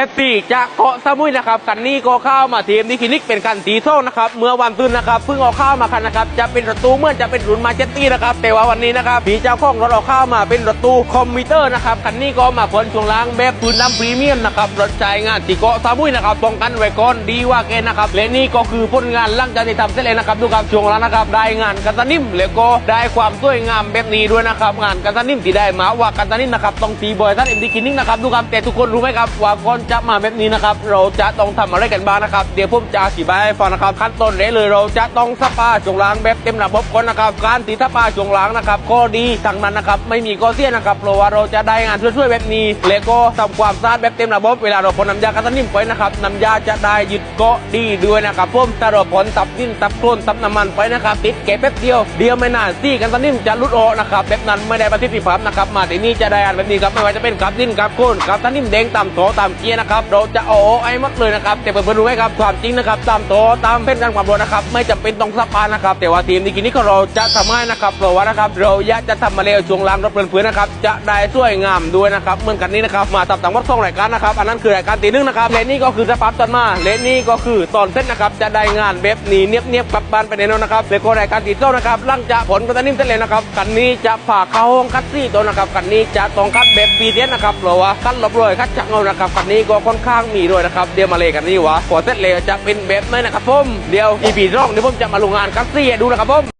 เอฟซีจากเกาะสมุยนะครับคันนี้ก็เข้ามาทีมนิคินิกเป็นคันสีส้มนะครับเมื่อวันตื่นนะครับเพิ่งเอาเข้ามาคันนะครับจะเป็นรถตู้เมื่อจะเป็นรุ่นมาเจตตี้นะครับแต่ว่าวันนี้นะครับผีเจ้าของรถเอาเข้ามาเป็นรถตู้คอมพิวเตอร์นะครับคันนี้ก็มาพ้นช่วงล่างแบบพื้นน้ำพรีเมียมนะครับรถใช้งานที่เกาะสมุยนะครับป้องกันไว้ก่อนดีว่าแกนะครับและนี่ก็คือผลงานหลังจากที่ทำเสร็จแล้วนะครับดูครับช่วงล่างนะครับได้งานกันตานิมแล้วก็ได้ความสวยงามแบบนี้ด้วยนะครับงานกันตานิมที่ได้มาว่ากันตานิมนะครับต้องตีบอยท่านเอ็มดีคินิ่งนะครับดูครับแต่ทุกคนรู้ไหมครับว่าก่อนจะมาแบบนี้นะครับ เราจะต้องทำอะไรกันบ้างนะครับ เดี๋ยวผมจะอธิบายให้ฟังนะครับ ขั้นต้นเลยเลย เราจะต้องสปาชงล่างแบบเต็มระบบก่อนนะครับ การตีสปาชงล่างนะครับข้อดีทั้งนั้นนะครับ ไม่มีข้อเสียนะครับ เพราะว่าเราจะได้งานช่วยๆแบบนี้ แล้วก็ทำความสะอาดแบบเต็มระบบ เวลาเราพ่นน้ำยากันตานิ่มไปนะครับน้ำยาจะได้ยึดเกาะดีด้วยนะครับผมถ้าเราพ่นตับดินตับโคลนตับน้ำมันไปนะครับติดเก็บแป๊บเดียวเดียวไม่นานซี่กันตานิ่มจะหลุดออกนะครับแบบนั้นไม่ได้ประสิทธิภาพนะครับมาที่นี่จะได้งานแบบนี้ครับไม่ว่าจะเป็นกับดินกับโคลนกับตานิ่มแดงตามโถตามเกียร์นะครับเราจะเอาไอ้หมดเลยนะครับแต่เพื่อนๆรู้ไหมครับความจริงนะครับตามโถตามเส้นการความร้อนนะครับไม่จำเป็นต้องสปานะครับ แต่ว่าทีมในกินนี้ของเราจะทำให้นะครับเพราะว่านะครับเราอยากจะทำมาเร็วช่วงล่างรถเพื่อนๆนะครับจะได้สวยงามด้วยนะครับเหมือนกันนี้นะครับมาตับต่างวัดสองรายการนะครับอันนั้นคือรายการตีหนึงนะครับและนี่ก็คือสปาตอนมาและนี่ก็คือตอนเส้นนะครับจะได้งานแบบนี้เนียบๆกลับบ้านไปแน่นอนนะครับแล้วก็รายการตีเจ้านะครับหลังจากผลกันตานิ่มเสร็จแล้วนะครับกันนี้จะฝาเข้าห้องคัดซี่ตัวนะครับกันนี้จะต้องคัดแบบปีเดียนนะครับเพราะว่าคัดรบรวยคัดจักเงานะครับกันนี้ก็ค่อนข้างมีด้วยนะครับเดี๋ยวมาเลยกันนี่วะขอเซตเลยจะเป็นแบบไหนนะครับผมเดี๋ยวอีพีร่องเดี๋ยวผมจะมาลงงานคัดซี่ดูนะครับผม